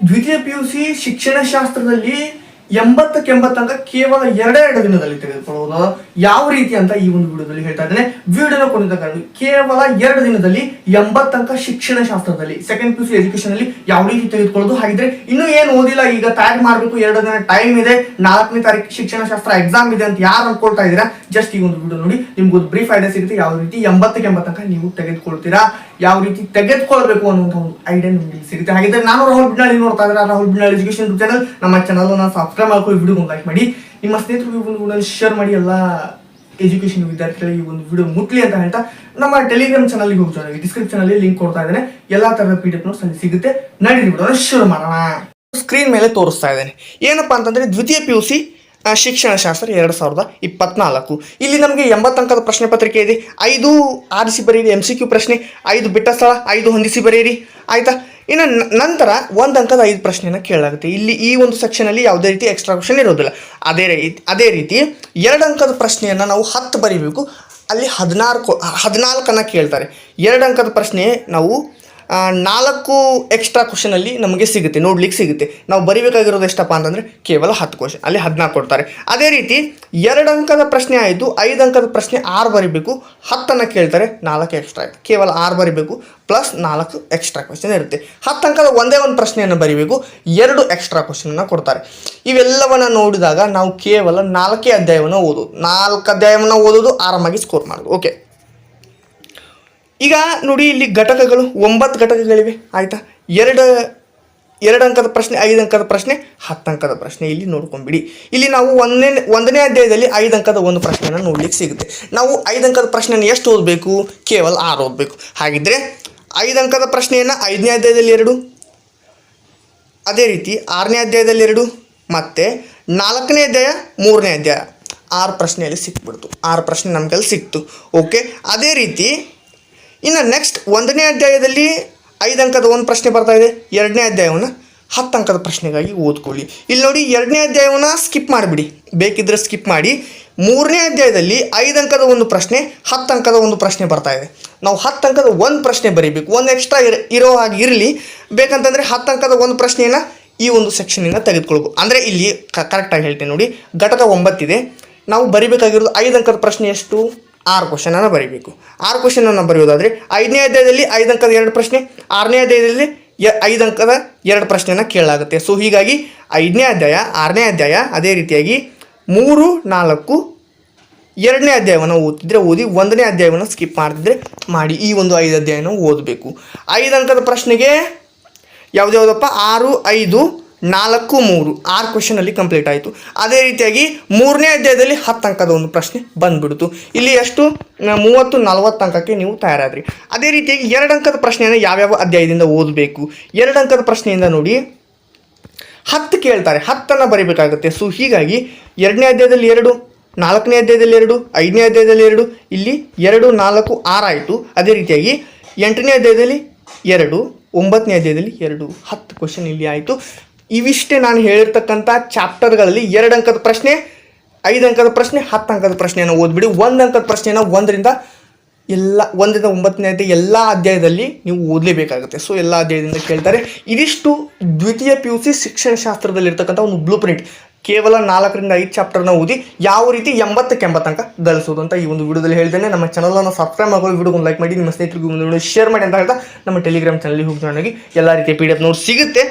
ದ್ವಿತೀಯ P U C ಶಿಕ್ಷಣಶಾಸ್ತ್ರದಲ್ಲಿ ಎಂಬತ್ತಕ್ಕೆ ಎಂಬತ್ತಂಕ ಕೇವಲ ಎರಡೇ ಎರಡು ದಿನದಲ್ಲಿ ತೆಗೆದುಕೊಳ್ಳುವುದು ಯಾವ ರೀತಿ ಅಂತ ಈ ಒಂದು ವಿಡಿಯೋದಲ್ಲಿ ಹೇಳ್ತಾ ಇದ್ದೇನೆ. ವಿಡಿಯೋನ ಕೊನೆ ಕಾರಣ ಕೇವಲ ಎರಡು ದಿನದಲ್ಲಿ ಎಂಬತ್ತಂಕ ಶಿಕ್ಷಣ ಶಾಸ್ತ್ರದಲ್ಲಿ ಸೆಕೆಂಡ್ ಪಿ ಸಿ ಎಜುಕೇಶನ್ ಅಲ್ಲಿ ಯಾವ ರೀತಿ ತೆಗೆದುಕೊಳ್ಳೋದು, ಹಾಗಿದ್ರೆ ಇನ್ನೂ ಏನು ಓದಿಲ್ಲ, ಈಗ ತಯಾರಿ ಮಾಡಬೇಕು, ಎರಡು ದಿನ ಟೈಮ್ ಇದೆ, ನಾಲ್ಕನೇ ತಾರೀಕು ಶಿಕ್ಷಣ ಶಾಸ್ತ್ರ ಎಕ್ಸಾಮ್ ಇದೆ ಅಂತ ಯಾರು ಅನ್ಕೊಳ್ತಾ ಇದ್ದೀರಾ? ಜಸ್ಟ್ ಈ ಒಂದು ವಿಡಿಯೋ ನೋಡಿ. ನಿಮ್ಗೆ ಒಂದು ಬ್ರೀಫ್ ಐಡಿಯಾ ಸಿಗುತ್ತೆ, ಯಾವ ರೀತಿ ಎಂಬತ್ತಕ್ಕೆ ಎಂಬತ್ತಂಕ ನೀವು ತೆಗೆದುಕೊಳ್ತೀರಾ? ಯಾವ ರೀತಿ ತೆಗೆದುಕೊಳ್ಬೇಕು ಅನ್ನುವಂಥ ಒಂದು ಐಡಿಯಾ ನಿಮ್ಗೆ ಸಿಗುತ್ತೆ. ಹಾಗಿದ್ರೆ ನಾನು ರಾಹುಲ್ ಬಿಡ್ನಾಳಿ ನೋಡ್ತಾ ಇದ್ದಾರೆ ರಾಹುಲ್ ಬಿಡ್ನಾಳಿ ಎಜುಕೇಶನ್ ಚಾನಲ್ ನಮ್ಮ ಚಾನಲ್ ನಾನು ಸಬ್ಸ್ಕ್ರೈಬ್ ಮಾಡ್ಕೊಳ್ಳಿ ವಿಡಿಯೋ ಲೈಕ್ ಮಾಡಿ. ನಿಮ್ಮ ಸ್ನೇಹಿತರು ಒಂದು ವಿಡಿಯೋ ಶೇರ್ ಮಾಡಿ, ಎಲ್ಲ ಎಜುಕೇಶನ್ ವಿದ್ಯಾರ್ಥಿಗಳಿಗೆ ಒಂದು ವಿಡಿಯೋ ಮುಟ್ಲಿ ಅಂತ ಹೇಳ್ತಾ ನಮ್ಮ ಟೆಲಿಗ್ರಾಮ್ ಚಾನಲ್ಗೆ ಹೋಗಿ ಜಾಯ್ನ್ ಡಿಸ್ಕ್ರಿಪ್ಷನ್ ಅಲ್ಲಿ ಲಿಂಕ್ ಕೊಡ್ತಾ ಇದ್ದೇನೆ. ಎಲ್ಲಾ ತರದ ಪಿ ಡಿ ಎಫ್ ನೋಟ್ಸ್ ಅಲ್ಲಿ ಸಿಗುತ್ತೆ. ನಡೀರಿ ಬಿಡೋಣ, ಶುರು ಮಾಡೋಣ. ಸ್ಕ್ರೀನ್ ಮೇಲೆ ತೋರಿಸ್ತಾ ಇದ್ದೇನೆ. ಏನಪ್ಪಾ ಅಂತಂದ್ರೆ ದ್ವಿತೀಯ ಪಿ ಯು ಸಿ ಶಿಕ್ಷಣಶಾಸ್ತ್ರ ಎರಡು ಸಾವಿರದ ಇಪ್ಪತ್ನಾಲ್ಕು. ಇಲ್ಲಿ ನಮಗೆ ಎಂಬತ್ತು ಅಂಕದ ಪ್ರಶ್ನೆ ಪತ್ರಿಕೆ ಇದೆ. ಐದು ಆರಿಸಿ ಬರೆಯಿರಿ ಎಂ ಸಿ ಕ್ಯೂ ಪ್ರಶ್ನೆ. ಐದು ಬಿಟ್ಟ ಸ್ಥಳ, ಐದು ಹೊಂದಿಸಿ ಬರೆಯಿರಿ ಆಯಿತಾ? ಇನ್ನು ನಂತರ ಒಂದು ಅಂಕದ ಐದು ಪ್ರಶ್ನೆಯನ್ನು ಕೇಳಲಾಗುತ್ತೆ ಇಲ್ಲಿ ಈ ಒಂದು ಸೆಕ್ಷನಲ್ಲಿ ಯಾವುದೇ ರೀತಿ ಎಕ್ಸ್ಟ್ರಾ ಕ್ವಶನ್ ಇರೋದಿಲ್ಲ. ಅದೇ ರೀತಿ ಅದೇ ರೀತಿ ಎರಡು ಅಂಕದ ಪ್ರಶ್ನೆಯನ್ನು ನಾವು ಹತ್ತು ಬರೀಬೇಕು. ಅಲ್ಲಿ ಹದಿನಾರು ಕೊ, ಹದಿನಾಲ್ಕನ್ನು ಕೇಳ್ತಾರೆ. ಎರಡು ಅಂಕದ ಪ್ರಶ್ನೆ ನಾವು ನಾಲ್ಕು ಎಕ್ಸ್ಟ್ರಾ ಕ್ವಶನಲ್ಲಿ ನಮಗೆ ಸಿಗುತ್ತೆ ನೋಡ್ಲಿಕ್ಕೆ ಸಿಗುತ್ತೆ. ನಾವು ಬರಿಬೇಕಾಗಿರೋದು ಎಷ್ಟಪ್ಪ ಅಂತಂದರೆ ಕೇವಲ ಹತ್ತು ಕ್ವಶನ್ ಅಲ್ಲಿ ಹದಿನಾಲ್ಕು ಕೊಡ್ತಾರೆ. ಅದೇ ರೀತಿ ಎರಡು ಅಂಕದ ಪ್ರಶ್ನೆ ಆಯಿತು, ಐದು ಅಂಕದ ಪ್ರಶ್ನೆ ಆರು ಬರಿಬೇಕು ಹತ್ತನ್ನು ಕೇಳ್ತಾರೆ, ನಾಲ್ಕು ಎಕ್ಸ್ಟ್ರಾ ಆಯಿತು. ಕೇವಲ ಆರು ಬರಿಬೇಕು ಪ್ಲಸ್ ನಾಲ್ಕು ಎಕ್ಸ್ಟ್ರಾ ಕ್ವಶನ್ ಇರುತ್ತೆ. ಹತ್ತು ಅಂಕದ ಒಂದೇ ಒಂದು ಪ್ರಶ್ನೆಯನ್ನು ಬರಿಬೇಕು, ಎರಡು ಎಕ್ಸ್ಟ್ರಾ ಕ್ವಶನನ್ನು ಕೊಡ್ತಾರೆ. ಇವೆಲ್ಲವನ್ನು ನೋಡಿದಾಗ ನಾವು ಕೇವಲ ನಾಲ್ಕೇ ಅಧ್ಯಾಯವನ್ನು ಓದೋದು. ನಾಲ್ಕು ಅಧ್ಯಾಯವನ್ನು ಓದೋದು ಆರಾಮಾಗಿ ಸ್ಕೋರ್ ಮಾಡೋದು. ಓಕೆ ಈಗ ನೋಡಿ ಇಲ್ಲಿ ಘಟಕಗಳು ಒಂಬತ್ತು ಘಟಕಗಳಿವೆ, ಆಯಿತಾ? ಎರಡು ಎರಡು ಅಂಕದ ಪ್ರಶ್ನೆ, ಐದು ಅಂಕದ ಪ್ರಶ್ನೆ, ಹತ್ತು ಅಂಕದ ಪ್ರಶ್ನೆ ಇಲ್ಲಿ ನೋಡ್ಕೊಂಬಿಡಿ. ಇಲ್ಲಿ ನಾವು ಒಂದನೇ ಒಂದನೇ ಅಧ್ಯಾಯದಲ್ಲಿ ಐದು ಅಂಕದ ಒಂದು ಪ್ರಶ್ನೆಯನ್ನು ನೋಡ್ಲಿಕ್ಕೆ ಸಿಗುತ್ತೆ. ನಾವು ಐದು ಅಂಕದ ಪ್ರಶ್ನೆಯನ್ನು ಎಷ್ಟು ಓದಬೇಕು? ಕೇವಲ ಆರು ಓದಬೇಕು. ಹಾಗಿದ್ರೆ ಐದು ಅಂಕದ ಪ್ರಶ್ನೆಯನ್ನು ಐದನೇ ಅಧ್ಯಾಯದಲ್ಲಿ ಎರಡು, ಅದೇ ರೀತಿ ಆರನೇ ಅಧ್ಯಾಯದಲ್ಲಿ ಎರಡು, ಮತ್ತು ನಾಲ್ಕನೇ ಅಧ್ಯಾಯ, ಮೂರನೇ ಅಧ್ಯಾಯ. ಆರು ಪ್ರಶ್ನೆಯಲ್ಲಿ ಸಿಕ್ಬಿಡ್ತು. ಆರು ಪ್ರಶ್ನೆ ನಮಗೆಲ್ಲ ಸಿಕ್ತು? ಓಕೆ ಅದೇ ರೀತಿ ಇನ್ನು ನೆಕ್ಸ್ಟ್ ಒಂದನೇ ಅಧ್ಯಾಯದಲ್ಲಿ ಐದು ಅಂಕದ ಒಂದು ಪ್ರಶ್ನೆ ಬರ್ತಾ ಇದೆ. ಎರಡನೇ ಅಧ್ಯಾಯವನ್ನು ಹತ್ತು ಅಂಕದ ಪ್ರಶ್ನೆಗಾಗಿ ಓದ್ಕೊಳ್ಳಿ. ಇಲ್ಲಿ ನೋಡಿ, ಎರಡನೇ ಅಧ್ಯಾಯವನ್ನು ಸ್ಕಿಪ್ ಮಾಡಿಬಿಡಿ. ಬೇಕಿದ್ದರೆ ಸ್ಕಿಪ್ ಮಾಡಿ. ಮೂರನೇ ಅಧ್ಯಾಯದಲ್ಲಿ ಐದು ಅಂಕದ ಒಂದು ಪ್ರಶ್ನೆ, ಹತ್ತು ಅಂಕದ ಒಂದು ಪ್ರಶ್ನೆ ಬರ್ತಾ ಇದೆ. ನಾವು ಹತ್ತು ಅಂಕದ ಒಂದು ಪ್ರಶ್ನೆ ಬರೀಬೇಕು. ಒಂದು ಎಕ್ಸ್ಟ್ರಾ ಇರ ಇರೋ ಹಾಗೆ ಇರಲಿ. ಬೇಕಂತಂದರೆ ಹತ್ತು ಅಂಕದ ಒಂದು ಪ್ರಶ್ನೆಯನ್ನು ಈ ಒಂದು ಸೆಕ್ಷನಿಂದ ತೆಗೆದುಕೊಳ್ಬೇಕು. ಅಂದರೆ ಇಲ್ಲಿ ಕರೆಕ್ಟಾಗಿ ಹೇಳ್ತೀನಿ ನೋಡಿ, ಘಟಕ ಒಂಬತ್ತಿದೆ. ನಾವು ಬರಿಬೇಕಾಗಿರೋದು ಐದು ಅಂಕದ ಪ್ರಶ್ನೆ ಎಷ್ಟು? ಆರು ಕ್ವಶನನ್ನು ಬರೀಬೇಕು. ಆರು ಕ್ವಶನನ್ನು ಬರೆಯೋದಾದರೆ ಐದನೇ ಅಧ್ಯಾಯದಲ್ಲಿ ಐದು ಅಂಕದ ಎರಡು ಪ್ರಶ್ನೆ, ಆರನೇ ಅಧ್ಯಾಯದಲ್ಲಿ ಐದು ಅಂಕದ ಎರಡು ಪ್ರಶ್ನೆಯನ್ನು ಕೇಳಲಾಗುತ್ತೆ. ಸೊ ಹೀಗಾಗಿ ಐದನೇ ಅಧ್ಯಾಯ, ಆರನೇ ಅಧ್ಯಾಯ ಅದೇ ರೀತಿಯಾಗಿ ಮೂರು, ನಾಲ್ಕು, ಎರಡನೇ ಅಧ್ಯಾಯವನ್ನು ಓದ್ತಿದ್ರೆ ಓದಿ ಒಂದನೇ ಅಧ್ಯಾಯವನ್ನು ಸ್ಕಿಪ್ ಮಾಡ್ತಿದ್ರೆ ಮಾಡಿ ಈ ಒಂದು ಐದು ಅಧ್ಯಾಯನ ಓದಬೇಕು. ಐದು ಅಂಕದ ಪ್ರಶ್ನೆಗೆ ಯಾವುದ್ಯಾವುದಪ್ಪ ಆರು, ಐದು ನಾಲ್ಕು, ಮೂರು, ಆರು ಕ್ವಶನಲ್ಲಿ ಕಂಪ್ಲೀಟ್ ಆಯಿತು. ಅದೇ ರೀತಿಯಾಗಿ ಮೂರನೇ ಅಧ್ಯಾಯದಲ್ಲಿ ಹತ್ತು ಅಂಕದ ಒಂದು ಪ್ರಶ್ನೆ ಬಂದ್ಬಿಡ್ತು. ಇಲ್ಲಿ ಎಷ್ಟು? ಮೂವತ್ತು, ನಲವತ್ತು ಅಂಕಕ್ಕೆ ನೀವು ತಯಾರಾದ್ರಿ. ಅದೇ ರೀತಿಯಾಗಿ ಎರಡು ಅಂಕದ ಪ್ರಶ್ನೆಯನ್ನು ಯಾವ್ಯಾವ ಅಧ್ಯಾಯದಿಂದ ಓದಬೇಕು? ಎರಡು ಅಂಕದ ಪ್ರಶ್ನೆಯಿಂದ ನೋಡಿ. ಹತ್ತು ಕೇಳ್ತಾರೆ. ಹತ್ತನ್ನು ಬರಿಬೇಕಾಗುತ್ತೆ. ಸೊ ಹೀಗಾಗಿ ಎರಡನೇ ಅಧ್ಯಾಯದಲ್ಲಿ ಎರಡು, ನಾಲ್ಕನೇ ಅಧ್ಯಾಯದಲ್ಲಿ ಎರಡು, ಐದನೇ ಅಧ್ಯಾಯದಲ್ಲಿ ಎರಡು, ಇಲ್ಲಿ ಎರಡು, ನಾಲ್ಕು, ಆರಾಯಿತು. ಅದೇ ರೀತಿಯಾಗಿ ಎಂಟನೇ ಅಧ್ಯಾಯದಲ್ಲಿ ಎರಡು, ಒಂಬತ್ತನೇ ಅಧ್ಯಾಯದಲ್ಲಿ ಎರಡು. ಹತ್ತು ಕ್ವಶನ್ ಇಲ್ಲಿ ಆಯಿತು. ಇವಿಷ್ಟೇ ನಾನು ಹೇಳಿರ್ತಕ್ಕಂಥ ಚಾಪ್ಟರ್ಗಳಲ್ಲಿ ಎರಡು ಅಂಕದ ಪ್ರಶ್ನೆ, ಐದು ಅಂಕದ ಪ್ರಶ್ನೆ, ಹತ್ತು ಅಂಕದ ಪ್ರಶ್ನೆಯನ್ನು ಓದ್ಬಿಡಿ. ಒಂದು ಅಂಕದ ಪ್ರಶ್ನೆನ ಒಂದರಿಂದ ಎಲ್ಲ, ಒಂದರಿಂದ ಒಂಬತ್ತನೇ ಅಧ್ಯಾಯ ಎಲ್ಲ ಅಧ್ಯಾಯದಲ್ಲಿ ನೀವು ಓದಲೇಬೇಕಾಗುತ್ತೆ. ಸೊ ಎಲ್ಲ ಅಧ್ಯಾಯದಿಂದ ಕೇಳ್ತಾರೆ. ಇದಿಷ್ಟು ದ್ವಿತೀಯ ಪಿ ಯು ಸಿ ಶಿಕ್ಷಣಶಾಸ್ತ್ರದಲ್ಲಿರ್ತಕ್ಕಂಥ ಒಂದು ಬ್ಲೂ ಪ್ರಿಂಟ್ ಕೇವಲ ನಾಲ್ಕರಿಂದ ಐದು ಚಾಪ್ಟರ್ನ ಓದಿ ಯಾವ ರೀತಿ ಎಂಬತ್ತಕ್ಕೆ ಎಂಬತ್ತು ಅಂಕ ಗಳಿಸೋದು ಅಂತ ಈ ಒಂದು ವಿಡಿಯೋದಲ್ಲಿ ಹೇಳ್ತೇನೆ ನಮ್ಮ ಚಾನಲನ್ನು ಸಬ್ಸ್ಕ್ರೈಬ್ ಮಾಡ್ಕೊಳ್ಳಿ ವಿಡಿಯೋ ಲೈಕ್ ಮಾಡಿ, ನಿಮ್ಮ ಸ್ನೇಹಿತರಿಗೂ ಒಂದು ಶೇರ್ ಮಾಡಿ ಅಂತ ಹೇಳ್ತಾ ನಮ್ಮ ಟೆಲಿಗ್ರಾಮ್ ಚಾನಲ್ಗೆ ಹೋಗಿ ನನಗೆ ಎಲ್ಲ ರೀತಿಯ ಪಿ ಡಿ ಎಫ್ ನೋಡಿ ಸಿಗುತ್ತೆ.